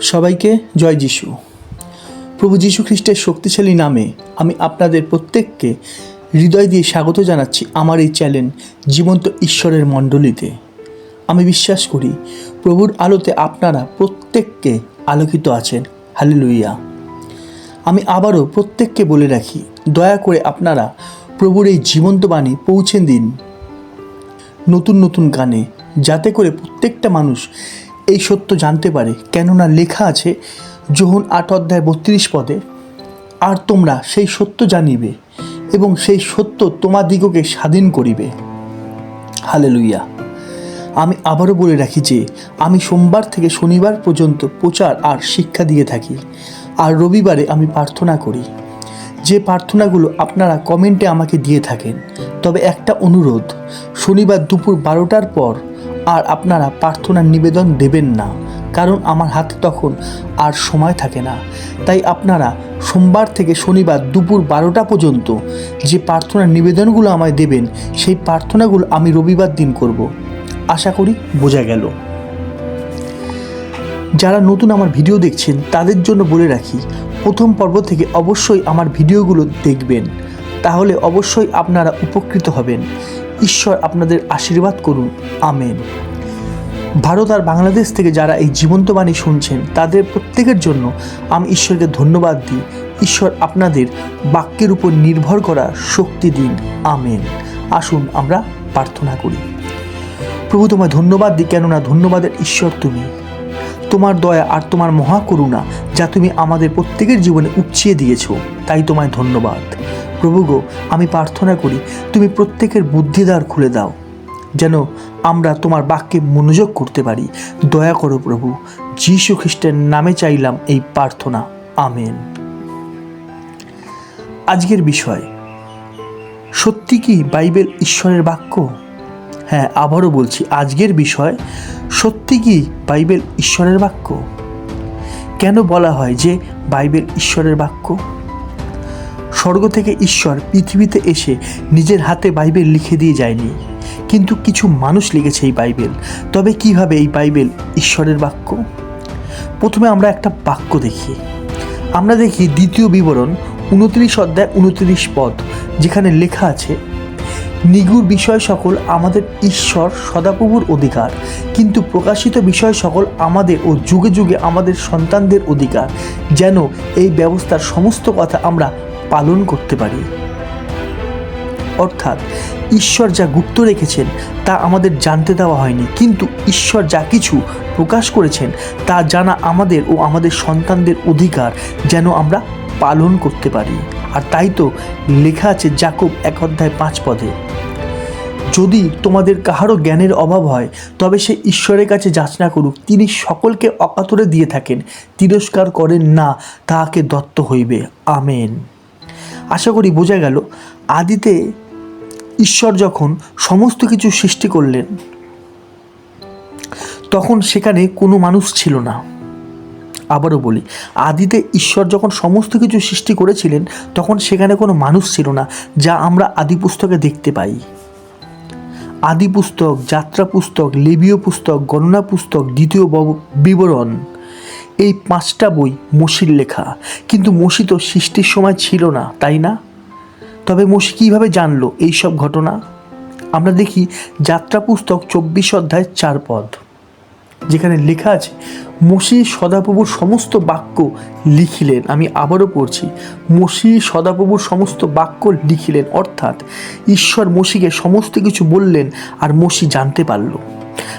সবাইকে জয় যিশু। প্রভু যীশু খ্রিস্টের শক্তিশালী নামে আমি আপনাদের প্রত্যেককে হৃদয় দিয়ে স্বাগত জানাচ্ছি আমার এই চ্যানেল জীবন্ত ঈশ্বরের মণ্ডলীতে। আমি বিশ্বাস করি, প্রভুর আলোতে আপনারা প্রত্যেককে আলোকিত আছেন। হালেলুইয়া আমি আবারও প্রত্যেককে বলে রাখি, দয়া করে আপনারা প্রভুর এই জীবন্ত বাণী পৌঁছে দিন। নতুন নতুন গানে, যাতে করে প্রত্যেকটা মানুষ এই সত্য জানতে পারে। কেননা লেখা আছে যোহন আট অধ্যায় বত্রিশ পদে, আর তোমরা সেই সত্য জানিবে, এবং সেই সত্য তোমাদিগকে স্বাধীন করিবে। হালেলুইয়া আমি আবারও বলে রাখি যে, আমি সোমবার থেকে শনিবার পর্যন্ত প্রচার আর শিক্ষা দিয়ে থাকি, আর রবিবারে আমি প্রার্থনা করি। যে প্রার্থনাগুলো আপনারা কমেন্টে আমাকে দিয়ে থাকেন, তবে একটা অনুরোধ, শনিবার দুপুর বারোটার পর আর আপনারা প্রার্থনার নিবেদন দেবেন না, কারণ আমার হাতে তখন আর সময় থাকে না। তাই আপনারা সোমবার থেকে শনিবার দুপুর বারোটা পর্যন্ত যে প্রার্থনার নিবেদনগুলো আমায় দেবেন, সেই প্রার্থনাগুলো আমি রবিবার দিন করব। আশা করি বোঝা গেল। যারা নতুন আমার ভিডিও দেখছেন, তাদের জন্য বলে রাখি, প্রথম পর্ব থেকে অবশ্যই আমার ভিডিওগুলো দেখবেন। তাহলে অবশ্যই আপনারা উপকৃত হবেন। ঈশ্বর আপনাদের আশীর্বাদ করুন। আমেন। ভারত আর বাংলাদেশ থেকে যারা এই জীবন্ত বাণী শুনছেন, তাদের প্রত্যেকের জন্য আমি ঈশ্বরকে ধন্যবাদ দিই। ঈশ্বর আপনাদের বাক্যের উপর নির্ভর করার শক্তি দিন। আমেন। আসুন আমরা প্রার্থনা করি। প্রভু, তোমায় ধন্যবাদ দিই কেননা ধন্যবাদের ঈশ্বর তুমি। তোমার দয়া আর তোমার মহাকরুণা যা তুমি আমাদের প্রত্যেকের জীবনে উপচিয়ে দিয়েছ, তাই তোমায় ধন্যবাদ। প্রভু গো, আমি প্রার্থনা করি, তুমি প্রত্যেকের বুদ্ধিদ্বার খুলে দাও, যেন আমরা তোমার বাক্যে মনোযোগ করতে পারি। দয়া করো প্রভু, যীশু খ্রিস্টের নামে চাইলাম এই প্রার্থনা। আমেন। আজকের বিষয়, সত্যি কি বাইবেল ঈশ্বরের বাক্য? হ্যাঁ আবারও বলছি, আজকের বিষয়, সত্যি কি বাইবেল ঈশ্বরের বাক্য? কেন বলা হয় যে বাইবেল ঈশ্বরের বাক্য? স্বর্গ থেকে ঈশ্বর পৃথিবীতে এসে নিজের হাতে বাইবেল লিখে দিয়ে যায়নি। কিন্তু কিছু মানুষ লিখেছে এই বাইবেল। তবে কীভাবে এই বাইবেল ঈশ্বরের বাক্য? প্রথমে আমরা একটা বাক্য দেখি। আমরা দেখি দ্বিতীয় বিবরণ উনত্রিশ অধ্যায় উনত্রিশ পদ, যেখানে লেখা আছে, নিগুর বিষয় সকল আমাদের ঈশ্বর সদাপ্রভুর অধিকার, কিন্তু প্রকাশিত বিষয় সকল আমাদের ও যুগে যুগে আমাদের সন্তানদের অধিকার, যেন এই ব্যবস্থার সমস্ত কথা আমরা পালন করতে পারি। অর্থাৎ ঈশ্বর যা গুপ্ত রেখেছেন, তা আমাদের জানতে দেওয়া হয়নি। কিন্তু ঈশ্বর যা কিছু প্রকাশ করেছেন, তা জানা আমাদের ও আমাদের সন্তানদের অধিকার যেন আমরা পালন করতে পারি। আর তাই তো লেখা আছে জাকব এক অধ্যায় পাঁচ পদে। যদি তোমাদের কাহারও জ্ঞানের অভাব হয়, তবে সে ঈশ্বরের কাছে যাচনা করুক। তিনি সকলকে অকাতরে দিয়ে থাকেন। তিরস্কার করেন না, তাহাকে দত্ত হইবে। আমেন। আশা করি বোঝা গেল, আদিতে ঈশ্বর যখন সমস্ত কিছু সৃষ্টি করলেন, তখন সেখানে কোনো মানুষ ছিল না। আবারও বলি, আদিতে ঈশ্বর যখন সমস্ত কিছু সৃষ্টি করেছিলেন, তখন সেখানে কোনো মানুষ ছিল না, যা আমরা আদি পুস্তকে দেখতে পাই। আদি পুস্তক যাত্রা পুস্তক লেবীয় পুস্তক গণনা পুস্তক দ্বিতীয় বব- বিবরণ। এই পাঁচটা বই মসির লেখা। কিন্তু মসি তো সৃষ্টির সময় ছিল না, তাই না? তবে মসি কীভাবে জানলো এই সব ঘটনা? আমরা দেখি যাত্রা পুস্তক চব্বিশ অধ্যায় চার পদ, যেখানে লেখা আছে, মসি সদাপ্রভুর সমস্ত বাক্য লিখিলেন। আমি আবারও পড়ছি, মসি সদাপ্রভুর সমস্ত বাক্য লিখিলেন। অর্থাৎ ঈশ্বর মসিকে সমস্ত কিছু বললেন আর মসি জানতে পারল।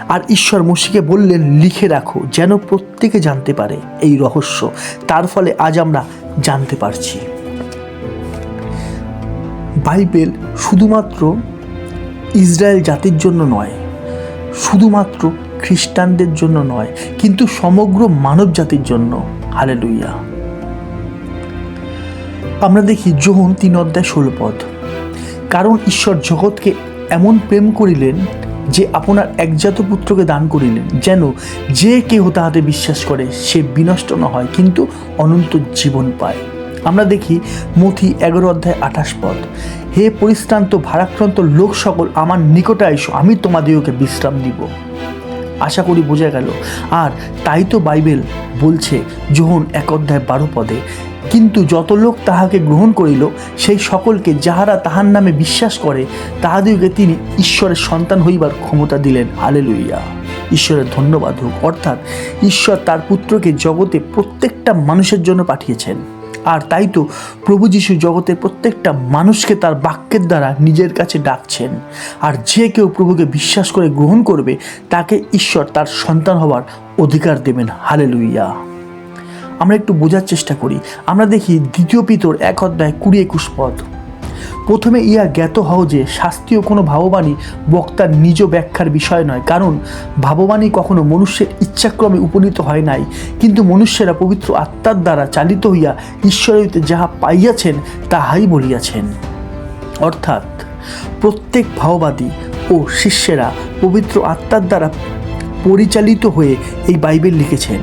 আর ঈশ্বর মসিকে বললেন, লিখে রাখো যেন প্রত্যেকে জানতে পারে এই রহস্য। তার ফলে আজ আমরা জানতে পারছি। বাইবেল শুধুমাত্র ইসরায়েল জাতির জন্য নয়, শুধুমাত্র খ্রিস্টানদের জন্য নয়, কিন্তু সমগ্র মানব জাতির জন্য। হালেলুইয়া আমরা দেখি যোহন তিন অধ্যায় ষোলো পদ, কারণ ঈশ্বর জগৎকে এমন প্রেম করিলেন যে আপনার একজাত পুত্রকে দান করিলেন, যেন যে কেহ তাহাতে বিশ্বাস করে, সে বিনষ্ট না হয়, কিন্তু অনন্ত জীবন পায়। আমরা দেখি মথি এগারো অধ্যায় আঠাশ পদ। হে পরিশ্রান্ত, ভারাক্রান্ত লোক সকল আমার নিকটে এসো আমি তোমাদিওকে বিশ্রাম দিব। আশা করি বোঝা গেল। আর তাই তো বাইবেল বলছে, যোহন এক অধ্যায় বারো পদে কিন্তু যত লোক তাহাকে গ্রহণ করিল, সেই সকলকে যাহারা তাহার নামে বিশ্বাস করে, তাহাদিগকে তিনি ঈশ্বরের সন্তান হইবার ক্ষমতা দিলেন। হালেলুইয়া ঈশ্বরের ধন্যবাদ হোক। অর্থাৎ ঈশ্বর তার পুত্রকে জগতে প্রত্যেকটা মানুষের জন্য পাঠিয়েছেন। আর তাই তো প্রভু যিশু জগতের প্রত্যেকটা মানুষকে তার বাক্যের দ্বারা নিজের কাছে ডাকছেন। আর যে কেউ প্রভুকে বিশ্বাস করে গ্রহণ করবে, তাকে ঈশ্বর তার সন্তান হওয়ার অধিকার দেবেন। হালেলুইয়া আমরা একটু বোঝার চেষ্টা করি। আমরা দেখি দ্বিতীয় পিতর এক অধ্যায় কুড়ি একুশ পদ। প্রথমে ইয়া জ্ঞাত হও যে শাস্ত্রীয় কোনো ভাববাণী বক্তার নিজ ব্যাখ্যার বিষয় নয়, কারণ ভাববাণী কখনো মনুষ্যের ইচ্ছাক্রমে উপনীত হয় নাই, কিন্তু মনুষ্যেরা পবিত্র আত্মার দ্বারা চালিত হইয়া ঈশ্বর হইতে যাহা পাইয়াছেন, তাহাই বলিয়াছেন। অর্থাৎ প্রত্যেক ভাওবাদী ও শিষ্যেরা পবিত্র আত্মার দ্বারা পরিচালিত হয়ে এই বাইবেল লিখেছেন।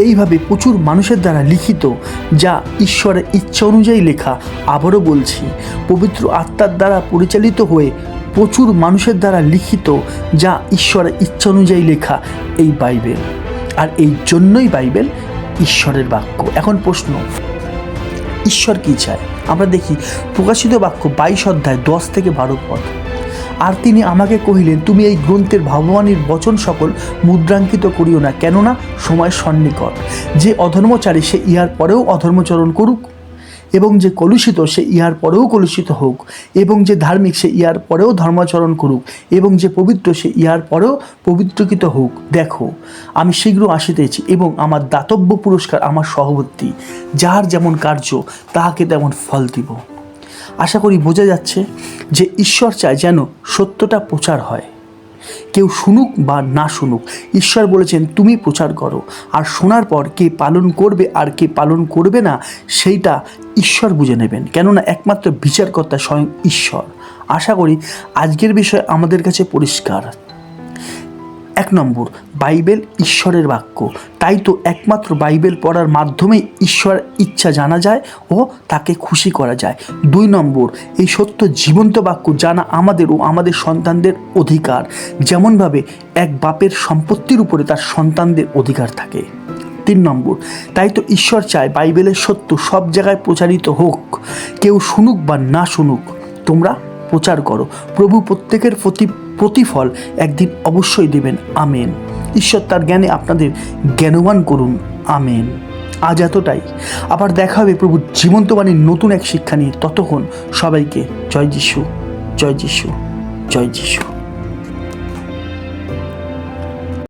এইভাবে প্রচুর মানুষের দ্বারা লিখিত, যা ঈশ্বরের ইচ্ছা অনুযায়ী লেখা, আবারও বলছি, পবিত্র আত্মার দ্বারা পরিচালিত হয়ে প্রচুর মানুষের দ্বারা লিখিত, যা ঈশ্বরের ইচ্ছা অনুযায়ী লেখা এই বাইবেল। আর এই জন্যই বাইবেল ঈশ্বরের বাক্য। এখন প্রশ্ন, ঈশ্বর কি চায়? আমরা দেখি, প্রকাশিত বাক্য বাইশ অধ্যায় দশ থেকে বারো পদ। আর তিনি আমাকে কহিলেন, তুমি এই গ্রন্থের ভাববাণীর বচন সকল মুদ্রাঙ্কিত করিও না, কেননা সময় সন্নিকট। যে অধর্মচারী সে ইহার পরেও অধর্মচরণ করুক এবং যে কলুষিত সে ইহার পরেও কলুষিত হোক এবং যে ধার্মিক সে ইহার পরেও ধর্মাচরণ করুক এবং যে পবিত্র সে ইহার পরেও পবিত্রকৃত হোক, দেখো, আমি শীঘ্র আসিতেছি এবং আমার দাতব্য পুরস্কার আমার সহবর্তী যাহার যেমন কার্য, তাহাকে তেমন ফল দিব। আশা করি বোঝা যাচ্ছে যে ঈশ্বর চায় যেন সত্যটা প্রচার হয়। কেউ শুনুক বা না শুনুক, ঈশ্বর বলেছেন, তুমি প্রচার করো। আর শোনার পর কে পালন করবে আর কে পালন করবে না, সেইটা ঈশ্বর বুঝে নেবেন। কেননা একমাত্র বিচারকর্তা স্বয়ং ঈশ্বর। আশা করি আজকের বিষয় আমাদের কাছে পরিষ্কার। নম্বর, বাইবেল ঈশ্বরের বাক্য। তাই তো একমাত্র বাইবেল পড়ার মাধ্যমে ঈশ্বরের ইচ্ছা জানা যায় ও তাকে খুশি করা যায়। দুই নম্বর, এই সত্য জীবন্ত বাক্য জানা আমাদের ও আমাদের সন্তানদের অধিকার। যেমনভাবে এক বাপের সম্পত্তির উপরে তার সন্তানদের অধিকার থাকে। তিন নম্বর, তাই তো ঈশ্বর চায় বাইবেলের সত্য সব জায়গায় প্রচারিত হোক। কেউ শুনুক বা না শুনুক, তোমরা প্রচার করো। প্রভু প্রত্যেকের প্রতি প্রতিফল একদিন অবশ্যই দেবেন, আমেন। ঈশ্বর তার জ্ঞানে আপনাদের জ্ঞানবান করুন, আমেন। আজ এতটাই। আবার দেখা হবে প্রভু জীবন্তবাণীর নতুন এক শিক্ষা নিয়ে। ততক্ষণ সবাইকে জয় যিশু জয় যিশু জয় যিশু।